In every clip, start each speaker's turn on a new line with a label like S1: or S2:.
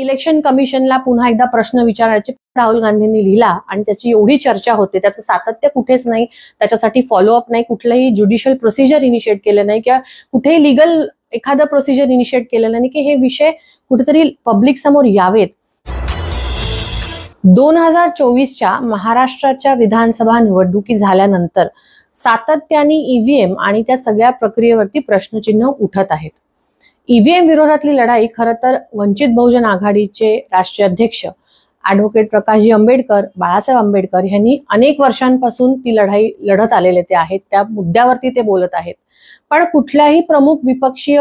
S1: Election कमिशनला पुन्हा एकदा प्रश्न विचारायचे. राहुल गांधींनी लिहिला आणि त्याची एवढी चर्चा होते त्याचं सातत्य कुठेच नाही. त्याच्यासाठी फॉलोअप नाही. कुठलंही ज्युडिशियल प्रोसिजर इनिशिएट केलं नाही किंवा कुठेही लिगल एखादं प्रोसिजर इनिशिएट केलं नाही की हे विषय कुठेतरी पब्लिक समोर यावेत. दोन हजार चोवीसच्या महाराष्ट्राच्या विधानसभा निवडणुकी झाल्यानंतर सातत्याने ईव्हीएम आणि त्या सगळ्या प्रक्रियेवरती प्रश्नचिन्ह उठत आहेत. ईव्हीएम विरोधातली लढाई खरं तर वंचित बहुजन आघाडीचे राष्ट्रीय अध्यक्ष ऍडव्होकेट प्रकाशजी आंबेडकर बाळासाहेब आंबेडकर यांनी अनेक वर्षांपासून ती लढाई लढत आलेले ते आहेत त्या मुद्द्यावरती ते बोलत आहेत. पण कुठल्याही प्रमुख विपक्षीय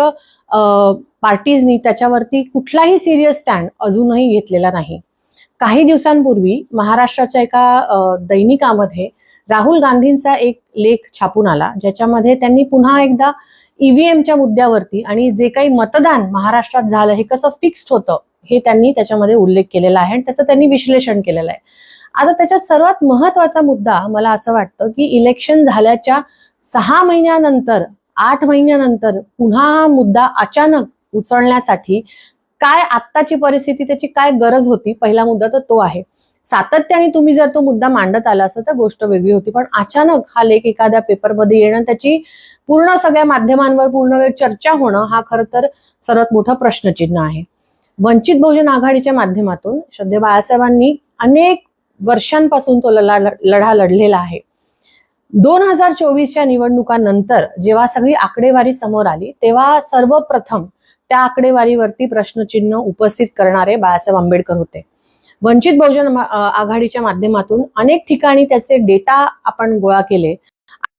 S1: पार्टीजनी त्याच्यावरती कुठलाही सिरियस स्टँड अजूनही घेतलेला नाही. काही दिवसांपूर्वी महाराष्ट्राच्या एका दैनिकामध्ये राहुल गांधींचा एक लेख छापून आला ज्याच्यामध्ये त्यांनी पुन्हा एकदा ईव्हीएमच्या मुद्द्यावरती आणि जे काही मतदान महाराष्ट्रात झालं हे कसं फिक्स्ड होतं हे त्यांनी त्याच्यामध्ये उल्लेख केलेला आहे आणि त्याचं त्यांनी विश्लेषण केलेलं आहे. आता त्याच्यात सर्वात महत्त्वाचा मुद्दा मला असं वाटतं की इलेक्शन झाल्याच्या सहा महिन्यानंतर आठ महिन्यानंतर पुन्हा हा मुद्दा अचानक उचलण्यासाठी काय आत्ताची परिस्थिती त्याची काय गरज होती पहिला मुद्दा तर तो आहे. सातत्याने तुम्ही जर तो मुद्दा मांडत आला असं तर गोष्ट वेगळी होती. पण अचानक हा लेख एखाद्या पेपरमध्ये येणं त्याची पूर्ण सगळ्या माध्यमांवर पूर्ण वेळ चर्चा होणं हा खरं तर सर्वात मोठा प्रश्नचिन्ह आहे. वंचित बहुजन आघाडीच्या माध्यमातून श्रद्धे बाळासाहेबांनी अनेक वर्षांपासून तो लढा लढा लढलेला आहे. दोन हजार चोवीसच्या निवडणुकांनंतर जेव्हा सगळी आकडेवारी समोर आली तेव्हा सर्वप्रथम त्या आकडेवारीवरती प्रश्नचिन्ह उपस्थित करणारे बाळासाहेब आंबेडकर होते. वंचित बहुजन आघाडीच्या माध्यमातून अनेक ठिकाणी त्याचे डेटा आपण गोळा केले.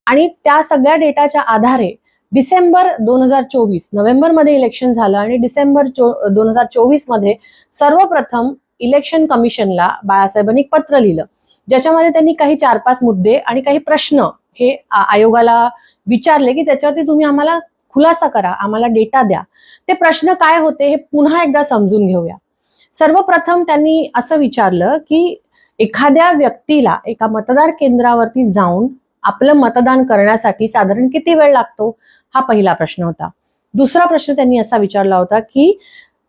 S1: आणि त्या सगळ्या डेटाच्या आधारे डिसेंबर दोन हजार चोवीस नोव्हेंबरमध्ये इलेक्शन झालं आणि डिसेंबर दोन हजार चोवीसमध्ये सर्वप्रथम इलेक्शन कमिशनला बाळासाहेबांनी पत्र लिहिलं. ज्याच्यामध्ये त्यांनी काही चार पाच मुद्दे आणि काही प्रश्न हे आयोगाला विचारले की त्याच्यावरती तुम्ही आम्हाला खुलासा करा आम्हाला डेटा द्या. ते प्रश्न काय होते हे पुन्हा एकदा समजून घेऊया. सर्वप्रथम त्यांनी असं विचारलं की एखाद्या व्यक्तीला एका मतदार केंद्रावरती जाऊन आपलं मतदान करण्यासाठी साधारण किती वेळ लागतो? हा पहिला प्रश्न होता. दुसरा प्रश्न त्यांनी असा विचारला होता की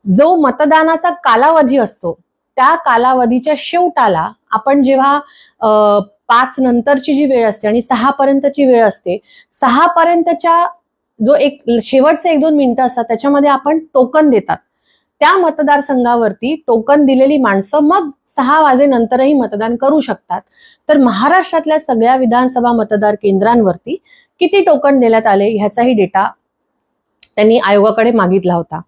S1: जो मतदानाचा कालावधी असतो त्या कालावधीच्या शेवटाला आपण जेव्हा पाच नंतरची जी वेळ असते आणि सहा पर्यंतची वेळ असते सहा पर्यंतच्या जो एक शेवटचे एक दोन मिनिटं असतात त्याच्यामध्ये आपण टोकन देतात. त्या मतदारसंघावरती टोकन दिलेली माणसं मग सहा वाजेनंतरही मतदान करू शकतात. तर महाराष्ट्रातल्या सगळ्या विधानसभा मतदार केंद्रांवरती किती टोकन देण्यात आले ह्याचाही डेटा त्यांनी आयोगाकडे मागितला होता.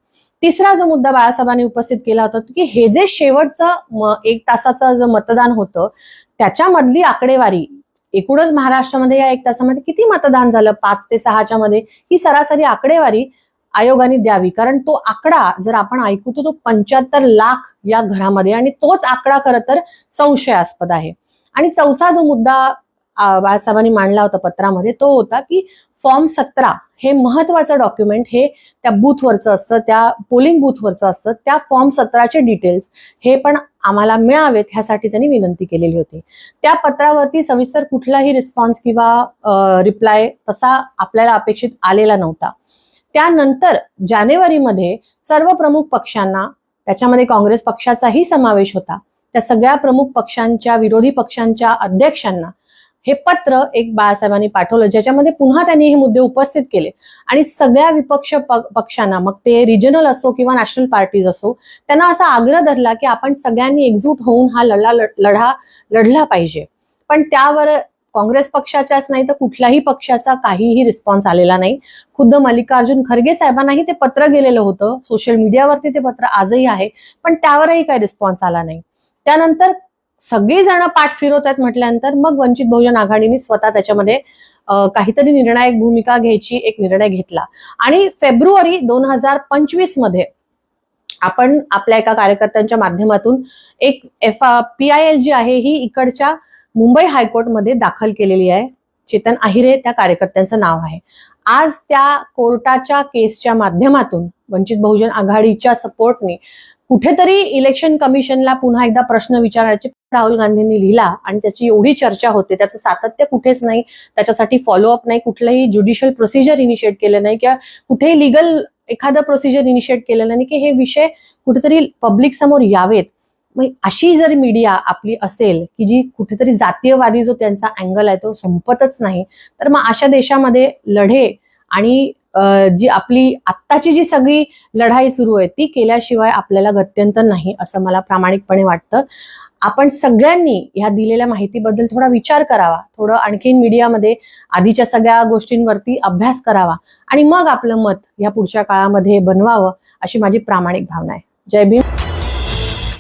S1: तिसरा जो मुद्दा बाळासाहेबांनी उपस्थित केला होता की हे जे शेवटचं एक तासाचं जे मतदान होतं त्याच्यामधली आकडेवारी एकूणच महाराष्ट्रामध्ये या एक तासामध्ये किती मतदान झालं? पाच ते सहाच्या मध्ये ही सरासरी आकडेवारी आयोगाने द्यावी. कारण तो आकडा जर आपण ऐकू तर तो पंच्याहत्तर लाख या घरामध्ये आणि तोच आकडा खरं तर संशयास्पद आहे. आणि चौथा जो मुद्दा बाळासाहेबांनी मांडला होता पत्रामध्ये तो होता की फॉर्म सतरा हे महत्वाचं डॉक्युमेंट हे त्या बूथवरचं असतं त्या पोलिंग बूथवरचं असतं त्या फॉर्म सतराचे डिटेल्स हे पण आम्हाला मिळावेत ह्यासाठी त्यांनी विनंती केलेली होती. त्या पत्रावरती सविस्तर कुठलाही रिस्पॉन्स किंवा रिप्लाय तसा आपल्याला अपेक्षित आलेला नव्हता. त्यानंतर जानेवारीमध्ये सर्व प्रमुख पक्षांना त्याच्यामध्ये काँग्रेस पक्षाचाही समावेश होता. त्या सगळ्या प्रमुख पक्षांच्या विरोधी पक्षांच्या अध्यक्षांना हे पत्र एक बाळासाहेबांनी पाठवलं ज्याच्यामध्ये पुन्हा त्यांनी हे मुद्दे उपस्थित केले. आणि सगळ्या विपक्ष पक्षांना मग ते रिजनल असो किंवा नॅशनल पार्टीज असो त्यांना असा आग्रह धरला की आपण सगळ्यांनी एकजूट होऊन हा लढा लढा लढला पाहिजे. पण त्यावर काँग्रेस पक्षाच्याच नाही तर कुठल्याही पक्षाचा काहीही रिस्पॉन्स आलेला नाही. खुद्द मल्लिकार्जुन खरगे साहेबांनाही ते पत्र गेलेलं होतं. सोशल मीडियावरती ते पत्र आजही आहे. पण त्यावरही काही रिस्पॉन्स आला नाही. त्यानंतर सगळेजण पाठ फिरवत आहेत म्हटल्यानंतर मग वंचित बहुजन आघाडीने स्वतः त्याच्यामध्ये काहीतरी निर्णायक भूमिका घ्यायची एक निर्णय घेतला. आणि फेब्रुवारी दोन हजार पंचवीसमध्ये आपण आपल्या एका कार्यकर्त्यांच्या माध्यमातून एक F P I L G आहे ही इकडच्या मुंबई हायकोर्टमध्ये दाखल केलेली आहे. चेतन आहिरे त्या कार्यकर्त्यांचं नाव आहे. आज त्या कोर्टाच्या केसच्या माध्यमातून वंचित बहुजन आघाडीच्या सपोर्टने कुठेतरी इलेक्शन कमिशनला पुन्हा एकदा प्रश्न विचारायचे. राहुल गांधींनी लिहिला आणि त्याची एवढी चर्चा होते. त्याचं सातत्य कुठेच नाही. त्याच्यासाठी फॉलोअप नाही. कुठलंही ज्युडिशियल प्रोसिजर इनिशिएट केलं नाही किंवा कुठेही लिगल एखादं प्रोसिजर इनिशिएट केलं नाही की हे विषय कुठेतरी पब्लिक समोर यावेत. मग अशी जर मीडिया आपली असेल की जी कुठेतरी जातीयवादी जो त्यांचा अँगल आहे तो संपतच नाही तर मग अशा देशामध्ये लढे आणि जी आपली आत्ताची जी सगळी लढाई सुरू आहे ती केल्याशिवाय आपल्याला गत्यंतर नाही असं मला प्रामाणिकपणे वाटतं. आपण सगळ्यांनी ह्या दिलेल्या माहितीबद्दल थोडा विचार करावा थोडं आणखीन मीडियामध्ये आधीच्या सगळ्या गोष्टींवरती अभ्यास करावा आणि मग आपलं मत या पुढच्या काळामध्ये बनवावं अशी माझी प्रामाणिक भावना आहे. जय भीम.